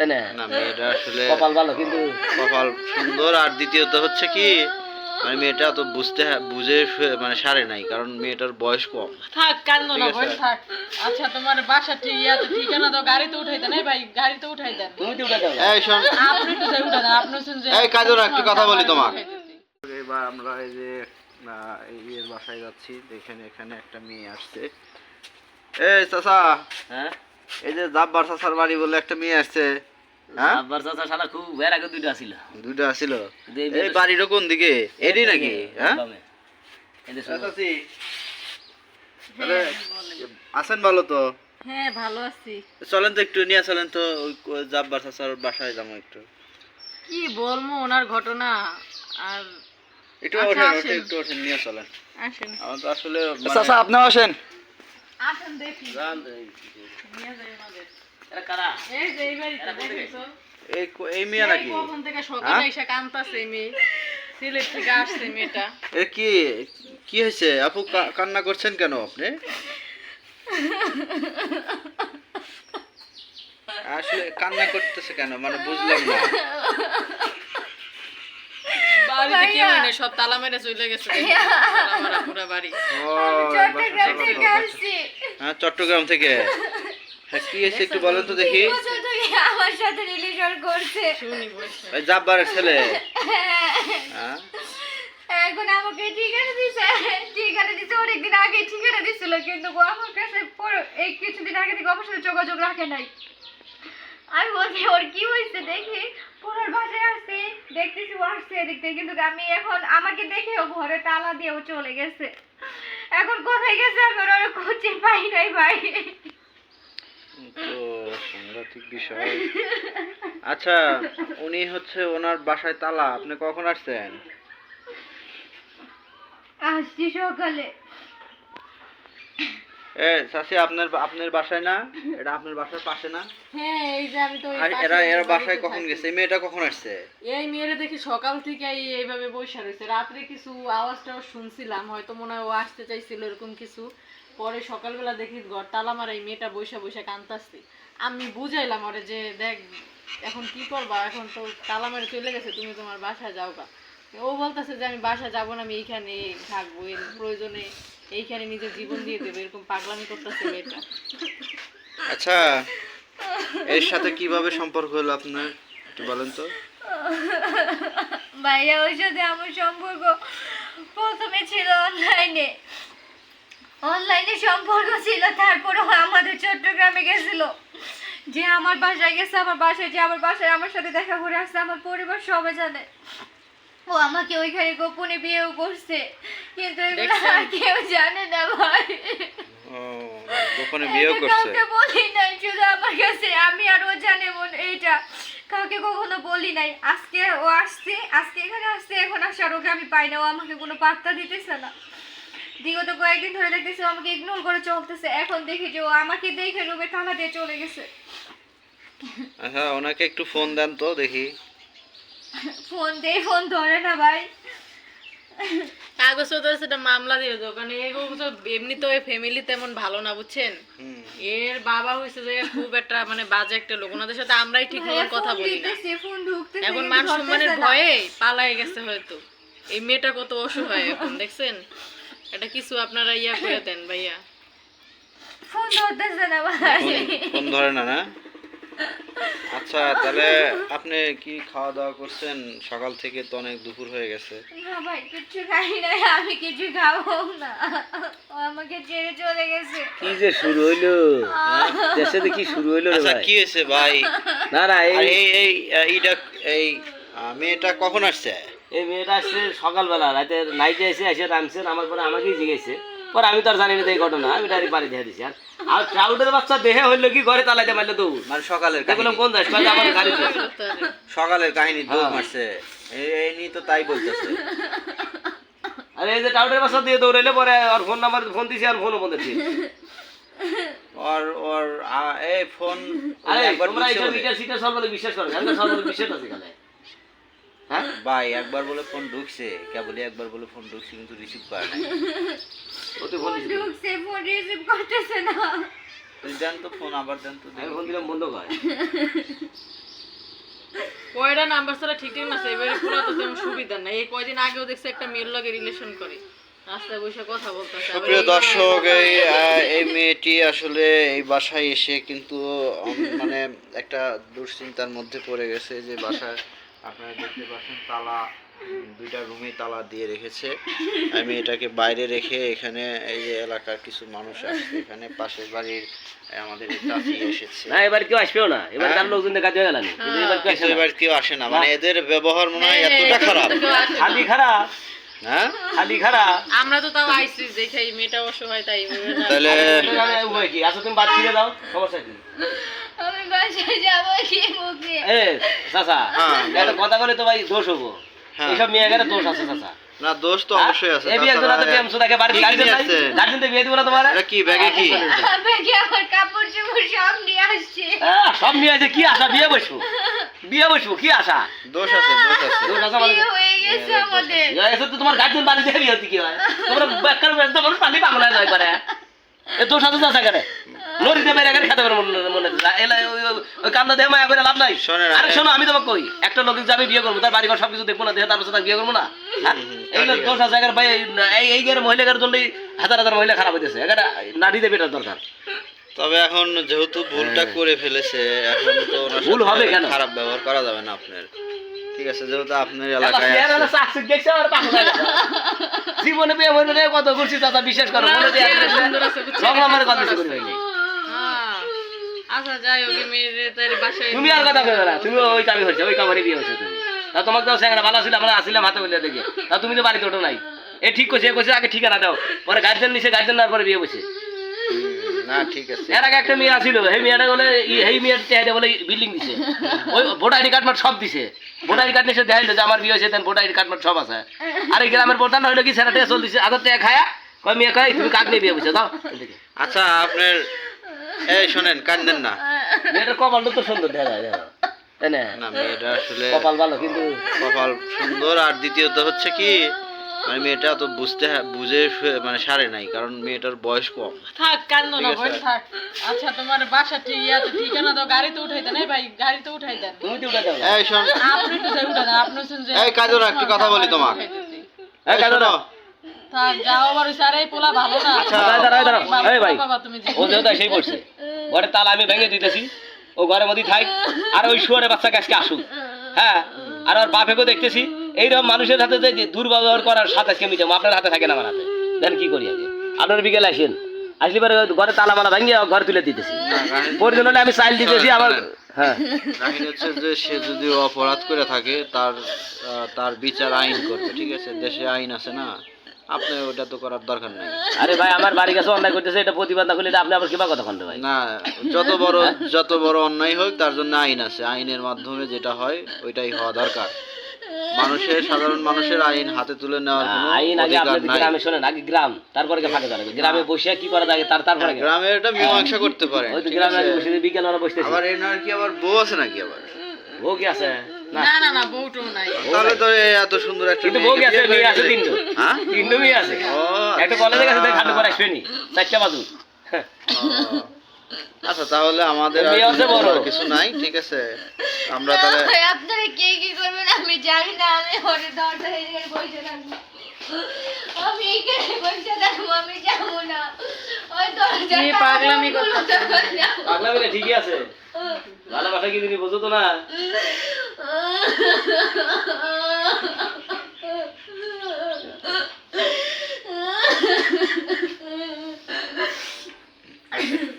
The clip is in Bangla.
তাই না? না মেয়েটা আসলে কপাল ভালো কিন্তু। কপাল সুন্দর আর দ্বিতীয়ত হচ্ছে কি মানে মেয়েটা তো বুঝতে বুঝে মানে সারে নাই কারণ মেয়েটার বয়স কম। থাক কান্দো না ঠিক থাক। আচ্ছা তোমার বাসা ঠিক ইয়াতে ঠিকানা দাও গাড়িতে উঠাই দেন এই ভাই? গাড়িতে উঠাই দেন। তুমি তো উঠে দাও এই শোন। আপনি একটু যাই উঠা দেন আপনি হচ্ছেন যে এই কাজল, একটু কথা বলি দিতে। এবার আমরা এই যে বাসায় যাচ্ছি দেখেন এখানে একটা মেয়ে আসছে। এই চাচা হ্যাঁ? এই যে জাব্বার চাচার বাড়ি বলে একটা মেয়ে আসছে। আব্বার চাচা শালা খুব এর আগে দুইটা ছিল। দুইটা আসছিল এই এই বাড়িটা কোন দিকে? এডি নাকি? হ্যাঁ? আছেন ভালো তো? হ্যাঁ ভালো আছি। চলেন তো একটু নিয়ে চলেন তো ওই জাব্বার চাচার বাসায় যাব একটু। কি বলব ওনার ঘটনা আর একটু আচ্ছা, ওঠেন আসেন। একটু ওঠেন নিয়ে চলেন। আসেন। আমার তো আসলে চাচা আপনিও আসেন। আসেন দেখি। জান নিয়ে যাই আমাদের। এরা কারা? এই যে এই বাড়িতে এরা কোথা থেকে? দেখেছ এই এই মেয়ে নাকি কখন থেকে সকালে হ্যাঁ? এসে কান্তাছে এই মেয়ে। সিলেট থেকে আসছে মেয়েটা। এ কি? কি হয়েছে? আপু কান্না করছেন কেন আপনি? আসলে কান্না করতেছে কেন? মানে বুঝলাম না। বাড়িতে কেউ নেই সব তালা মেরে চলে গেছে। পুরো বাড়ি ও, থেকে আসছে। হ্যাঁ চট্টগ্রাম থেকে। কি হয়েছে একটু বলেন তো দেখি। আমার সাথে রিলেশন করছে। শুনি বসে। ওই জাব্বারের ছেলে। হ্যাঁ। এখন আমাকে ঠিকানা দিছে ঠিকানা দিছে অনেকদিন আগে ঠিকানা দিছিল কিন্তু ও আমার কাছে এই কিছুদিন আগে থেকে আমার সাথে যোগাযোগ রাখে নাই। আমি বলছি ওর কি হয়েছে দেখি? পুরোর বাসায় আসছে দেখতেছি ও আসছে এদিক থেকে কিন্তু আমি এখন আমাকে দেখে ও ঘরে তালা দিয়ে ও চলে গেছে। এখন কোথায় গেছে আমি ওর খুঁজে পাই নাই ভাই। তো সাংঘাতিক বিষয়। আচ্ছা উনি হচ্ছে ওনার বাসায় তালা আপনি কখন আসছেন? আসছি সকালে। এ চাচি আপনার আপনার বাসায় না? এটা আপনার বাসার পাশে না? হ্যাঁ এই যে আমি তো আর এরা এরা বাসায় কখন গেছে? এই মেয়েটা কখন আসছে? এই মেয়েরা দেখি সকাল থেকে এই- এইভাবে বসে রয়েছে। রাত্রে কিছু আওয়াজ টাওয়াজ শুনছিলাম হয়তো মনে হয় ও আসতে চাইছিল এরকম কিছু। পরে সকালবেলা দেখি ঘর তালা মারা এই মেয়েটা বসে বসে কান্তাছে আমি বুঝাইলাম ওরে যে দেখ এখন কি করবা? এখন তো তালা মেরে চলে গেছে তুমি তোমার বাসায় যাও গা ও বলতেছে যে আমি বাসায় যাব না আমি এইখানে থাকব এর প্রয়োজনে এইখানে নিজের জীবন দিয়ে দেবে। এরকম পাগলামি করতেছে মেয়েটা। আচ্ছা এর সাথে কীভাবে সম্পর্ক হলো আপনার? একটু বলেন তো। ভাইয়া ওর সাথে আমার সম্পর্ক প্রথমে ছিল অনলাইনে অনলাইনে সম্পর্ক ছিল তারপরে আমাদের চট্টগ্রামে গেছিল। যে আমার বাসায় গেছে আমার বাসায় যে আমার বাসায় আমার সাথে দেখা করে আসছে আমার পরিবার সবাই জানে। ও আমাকে ওইখানে গোপনে বিয়েও করছে কিন্তু এগুলো আর কেউ জানে না ভাই। গোপনে বিয়েও করছে? কাউকে বলি নাই শুধু আমার কাছে আমি আর ও জানে মন এইটা কাউকে কখনো বলি নাই। আজকে ও আসছে আজকে এখানে আসছে এখন আসার ওকে আমি পাই না ও আমাকে কোনো পাত্তা দিতেছে না। বিগত কয়েকদিন ধরে দেখতেছি আমাকে ইগনোর করে চলতেছে। এখন দেখি যে ও আমাকে দেখে রুমে তালা দিয়ে চলে গেছে। আচ্ছা ওনাকে একটু ফোন দেন তো দেখি। ফোন দিয়ে ফোন ধরে না ভাই। কাগজপত্র সেটা মামলা দিয়ে দাও কারণ এগুলো তো এমনি তো ফ্যামিলি তেমন ভালো না বুঝছেন? এর বাবা হয়েছে যে খুব একটা মানে বাজে একটা লোক ওনাদের সাথে আমরাই ঠিক মতো কথা বলি না। দিতেছে ফোন ঢুকতেছে এখন মান সম্মানের ভয়ে পালাই গেছে হয়তো। এই মেয়েটা কত অসহায় এখন দেখছেন? এটা কিছু আপনারা ইয়া করে দেন ভাইয়া। ফোন ধরতেছে না ভাই। ফোন- ধরে না না? আচ্ছা তাহলে আপনি কি খাওয়া দাওয়া করছেন? সকাল থেকে তো অনেক দুপুর হয়ে গেছে। না ভাই কিছু খাই নাই আমি কিছু খাব না। ও আমাকে ছেড়ে চলে গেছে। কি যে শুরু হইল? দেশে কি শুরু হইল রে আচ্ছা ভাই। কি হয়েছে ভাই? না না এই এই এই এইটা এই মেয়েটা কখন আসছে? এই মেয়েটা আসছে সকালবেলা রাতে নাইটে এসে এসে নামছেন আমার পরে আমাকেই জিজ্ঞেসে। পরে আমি তো আর জানি না এই ঘটনা আমি ডাইরেক্ট বাড়ি দিয়ে দিছি আর আর ট্রাউডের বাচ্চা দেহে হইল কি ঘরে তালাইতে মারলে তো মানে সকালের কাহিনী। কোন যাস যে আমার গাড়িতে সকালের কাহিনী দৌড় হ্যাঁ। মারছে। এই- নিয়ে তো তাই বলতেছে। আর এই যে টাউডের বাচ্চা দিয়ে দৌড়াইলে পরে আর ফোন নাম্বার ফোন দিছি আর ফোনও বন্ধ ছিল ওর ওর এই ফোন আরে তোমরা এইসব মিটার সিটার সর্বদা বিশ্বাস করো তো সর্বদা বিশ্বাস আছে এখানে? হ্যাঁ? ভাই একবার বলে ফোন ঢুকছে। কেবলই একবার বলে ফোন ঢুকছে কিন্তু রিসিভ করে নাই। ও তুই ফোন ঢুকছে ফোন রিসিভ করতেছে না। তুই দেন তো ফোন আবার দেন তো আমি ফোন দিলাম বন্ধ কর। নাম্বার ছাড়া ঠিক ঠিক আছে? এবারে পুরো তো তেমন সুবিধা নাই। এই কয়দিন আগেও দেখছি একটা মেয়ের লগে রিলেশন করে। রাস্তায় বসে কথা বলতেছে। সুপ্রিয় দর্শক এই এই মেয়েটি আসলে এই বাসায় এসে কিন্তু মানে একটা দুশ্চিন্তার মধ্যে পড়ে গেছে যে বাসায় আপনারা দেখতে পাচ্ছেন তালা দুইটা রুমে তালা দিয়ে রেখেছে। আমি এটাকে বাইরে রেখে এখানে এই যে এলাকার কিছু মানুষ আসছে। এখানে পাশের বাড়ির আমাদের চাচি এসেছে। না এবার কেউ আসবেও না। এবার তার লোকজন কাজ হয়ে। গেল এবার কেউ আসে না। মানে এদের ব্যবহার মনে হয় এতটা খারাপ। খালি খারাপ। হ্যাঁ? খালি আমরা তো তাও আইসি দেখাই মেয়েটা অসহায় তাই তাহলে উপায় কি? আচ্ছা তুমি বাদ ছিঁড়ে দাও। সমস্যা কি? আমি বাসায় যাব কি? মুখে এ চাচা হ্যাঁ, কথা বলে তো ভাই দোষ হব। হ্যাঁ। এইসব মেয়ে গেলে দোষ আছে চাচা। না দোষ তো অবশ্যই আছে। এই বিয়ে একজন হাতে তাছাড়া- টেমসো দেখে কি গার্জেন নাই? গার্জেন দিয়ে বিয়ে দিব না তোমার? এটা কি ব্যাগে কি? ব্যাগে আমার কাপড় চোপড় সব নিয়ে আসছে। সব নিয়ে আছে কি আশা? বিয়ে বসবো? বিয়ে বসবো কি আশা? দোষ আছে দোষ আছে। দোষ আছে মানে হয়ে গেছে আমাদের। এসে তো তোমার গার্জেন বাড়ি দেখে বিয়ে হতে কি হয়? তোমরা বেকার বেকার মানুষ পানি পাগল হয়ে যায় করে এ দোষ আছে চাচা করে লরিতে মেরে গেলে খেতে পারব মনে ওই- ওই- ওই কান্না দেহ মায়া করে লাভ নাই আরে শোনো আমি তোমাকে কই একটা লোক যে বিয়ে করব তার বাড়ি ঘর সবকিছু দেখব না দেখে তারপর তাকে বিয়ে করব না হ্যাঁ? এইগুলো দোষ আছে এগার ভাই এই এই গের মহিলাদের জন্যই হাজার হাজার মহিলা খারাপ হইতেছে এগারটা নারী দেবে দরকার তবে এখন যেহেতু ভুলটা করে ফেলেছে এখন তো ভুল হবে কেন? খারাপ ব্যবহার করা যাবে না আপনার ঠিক আছে যেহেতু আপনার এলাকায় হয়ে। জীবনে বিয়ে কত ঘুরছি চাচা বিশ্বাস করো মনে হয়নি হ্যাঁ। আচ্ছা যাই হোক মেয়ের তার বাসায় তুমি আর কথা কইবে না তুমি ওই কামে হয়েছে ওই কামারে বিয়ে তুমি। তা তোমাকে তো সেখানে ভালো ছিল আমরা হাতে বলে দেখে। তা তুমি তো বাড়িতে ওঠো নাই। এ ঠিক করছে এ করছে আগে ঠিকানা দাও। পরে গার্জেন নিছে গার্জেন নেওয়ার পরে বিয়ে বসে। না ঠিক আছে। এর আগে একটা মেয়ে আসছিল সেই মেয়েটা বলে ই- মেয়ের চেহারা বলে বিল্ডিং দিছে। ওই ভোটার আইডি কার্ড মার্ড সব দিছে। ভোটার আইডি কার্ড নিয়ে দেখাইলো যে আমার বিয়ে হয়েছে দেন ভোটার আইডি কার্ড মার্ড সব আছে। আর এই গ্রামের প্রধান হইল কি সেটা চল দিছে আগর খায়া কয় মেয়ে কয় তুমি কাক নিয়ে বিয়ে বসে দাও আচ্ছা আপনার এই শোনেন কান্দেন না। মেয়েটার কপালটা তো সুন্দর দেখা যায় তাই না না মেয়েটা আসলে কপাল ভালো কিন্তু কপাল সুন্দর আর দ্বিতীয়ত হচ্ছে কি মানে মেয়েটা তো বুঝতে বুঝে মানে সারে নাই কারণ মেয়েটার বয়স কম। থাক কান্দ না ঠিক আছে। থাক। আচ্ছা তোমার বাসা ঠিক ইয়াতে ঠিকানা দাও গাড়িতে উঠাই দেন এই ভাই গাড়িতে উঠাই দেন। তুমি তো উঠে যাও না। এই শোন। আপনি একটু উঠাই দেন আপনি যে এই কাজল একটু কথা বলি উঠাই দিতে। এই কাজল আবার আচ্ছা, দাঁড়াও, দাঁড়াও, দাঁড়াও। বাবা, এই ভাই। বাবা তুমি যে- ও যেহেতু সেই পড়ছে ঘরের তালা আমি ভেঙে দিতেছি ও ঘরের মধ্যে থাক আর ওই শুয়ারে বাচ্চাকে আজকে আসুক। হ্যাঁ আর ওর বাপেকেও দেখতেছি এইরকম মানুষের হাতে যে দুর্ব্যবহার করার সাথে আজকে মিটাম আপনার হাতে থাকে না আমার হাতে? দেন কি করি আগে? আপনার বিকেলে আসেন। আসলে পরে ঘরে তালা মালা ভেঙে ঘর তুলে দিতেছি। হলে আমি চাইল দিতেছি আমার হ্যাঁ। হচ্ছে যে সে যদি অপরাধ করে থাকে তার তার বিচার আইন করবে ঠিক আছে? দেশে আইন আছে না? আপনি ওটা তো করার দরকার নাই। আরে ভাই আমার বাড়ি কাছে অন্যায় করতেছে এটা প্রতিবাদ না করলে আপনি আবার কিবা কথা ভাই? না যত বড় যত বড় অন্যায় হোক তার জন্য আইন আছে। আইনের মাধ্যমে যেটা হয় ওইটাই হওয়া দরকার। মানুষের সাধারণ মানুষের আইন হাতে তুলে নেওয়ার কোনো আইন আগে আপনাদের গ্রামে শোনেন আগে গ্রাম তারপরে ফাঁকে দাঁড়াবে। গ্রামে বসে কি করা যায় তার তারপরে আগে। গ্রামের এটা মীমাংসা করতে পারে ওই তো গ্রামে বসে বিকেল ওরা বসতেছে। আবার এনার কি আবার বউ আছে নাকি আবার? ও কি আছে? না না না না নাই। তাহলে তো এত সুন্দর একটা কিন্তু বউ গেছে মেয়ে আছে তিনটো হ্যাঁ? তিনটো মেয়ে আছে। একটা কলেজে গেছে আচ্ছা। খাটু করে আসবেনি চারটা বাজু আচ্ছা তাহলে আমাদের আর কিছু নাই ঠিক আছে। আমরা তাহলে আপনারা কে কি করবেন? আমি জানি না আমি ওরে দরজা এখানে বসে থাকব। আমি এখানে বসে থাকব আমি যাব না। ওই দরজা পাগলামি করতেছে? পাগলা ঠিকই আছে। ভালোবাসা কি তুমি বুঝো তো না? I